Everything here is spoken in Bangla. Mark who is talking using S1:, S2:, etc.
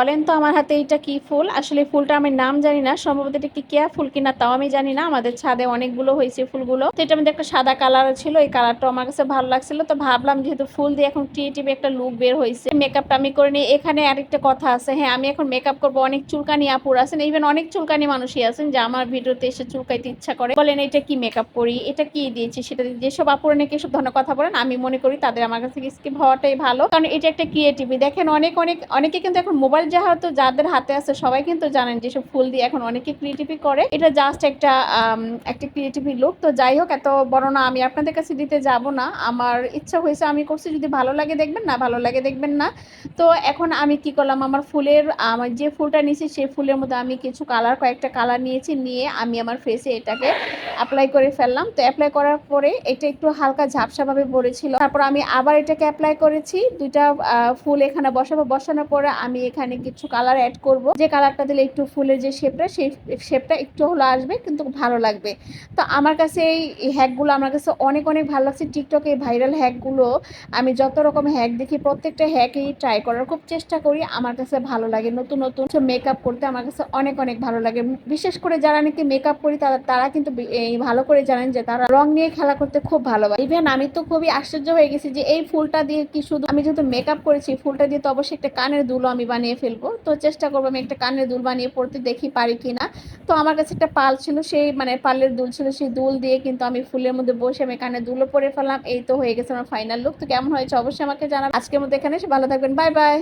S1: বলেন তো আমার হাতে এটা কি ফুল? আসলে ফুলটা আমি নাম জানি না, সম্ভবত এটা কি কেয়া ফুল কিনা তাও আমি জানি না। আমাদের ছাদে অনেকগুলো হয়েছে ফুলগুলো। তো এটার মধ্যে একটা সাদা কালার ছিল, এই কালারটা আমার কাছে ভালো লাগছিল। তো ভাবলাম যেহেতু ফুল দিয়ে এখন ক্রিয়েটিভ একটা লুক বের হয়েছে মেকআপটা আমি করে নিই। এখানে আরেকটা কথা আছে হ্যাঁ আমি এখন মেকআপ করব। অনেক চুলকানি আপুর আছেন ইভেন অনেক চুলকানি মানুষই আছেন যে আমার ভিডিওতে এসে চুলকাইতে ইচ্ছা করে। বলেন, এটা কি মেকআপ করি? এটা কি দিয়েছি? সেটা যেসব আপুর নাকি এসব ধরনের কথা বলেন, আমি মনে করি তাদের আমার কাছে স্কিপ হওয়াটাই ভালো। কারণ এটা একটা ক্রিয়েটিভি দেখেন অনেক অনেক, অনেকে কিন্তু এখন মোবাইল যেহেতু যাদের হাতে আছে, সবাই কিন্তু জানেন যেসব ফুল দিয়ে এখন অনেকে ক্রিয়েটিভি করে। এটা জাস্ট একটা একটা ক্রিয়েটিভি লুক তো যাই হোক, এত বড় না, আমি আপনাদের কাছে দিতে যাব না। আমার ইচ্ছা হয়েছে আমি করছি, যদি ভালো লাগে দেখবেন, না ভালো লাগে দেখবেন না। তো এখন আমি কি করলাম, আমার ফুলের আমার যে ফুলটা নিয়েছি সেই ফুলের মধ্যে আমি কিছু কালার কয়েকটা কালার নিয়েছি, নিয়ে আমি আমার ফেসে এটাকে অ্যাপ্লাই করে ফেললাম। তো অ্যাপ্লাই করার পরে এটা একটু হালকা ঝাপসাভাবে পড়েছিল তারপর আমি আবার এটাকে অ্যাপ্লাই করেছি। দুইটা ফুল এখানে বসাবো। বসানোর পরে আমি এখানে কিছু কালার অ্যাড করব। যে কালারটা দিলে একটু ফুলের যে শেপটা সেই শেপটা একটু হলো আসবে, কিন্তু ভালো লাগবে। তো আমার কাছে এই হ্যাকগুলো আমার কাছে অনেক অনেক ভালো লাগছে। টিকটকে এই ভাইরাল হ্যাকগুলো আমি যত রকম হ্যাক দেখি, প্রত্যেকটা হ্যাকই ট্রাই করার খুব চেষ্টা করি। আমার কাছে ভালো লাগে। নতুন নতুন মেকআপ করতে আমার কাছে অনেক অনেক ভালো লাগে। বিশেষ করে যারা নাকি মেকআপ করি, তারা তারা কিন্তু ভালো করে জানেন যে তারা রং নিয়ে খেলা করতে খুব ভালোবাসে। ইভেন আমি তো খুবই আশ্চর্য হয়ে গেছি যে এই ফুলটা দিয়ে কি শুধু আমি যেহেতু মেকআপ করেছি ফুলটা দিয়ে তো অবশ্যই একটা কানের দুলও আমি বানিয়ে ফেলব। তো চেষ্টা করব আমি একটা কানের দুল বানিয়ে পড়তে দেখি পারি কিনা। তো আমার কাছে একটা পাল ছিল, সেই মানে পালের দুল ছিল, সেই দুল দিয়ে কিন্তু আমি ফুলের মধ্যে বসে আমি কানে দুলও পরে ফেললাম। এই তো হয়ে গেছে আমার ফাইনাল লুক তো কেমন হয়েছে অবশ্যই আমাকে জানাবেন। আজকের মধ্যে এখানে ভালো থাকবেন। Bye bye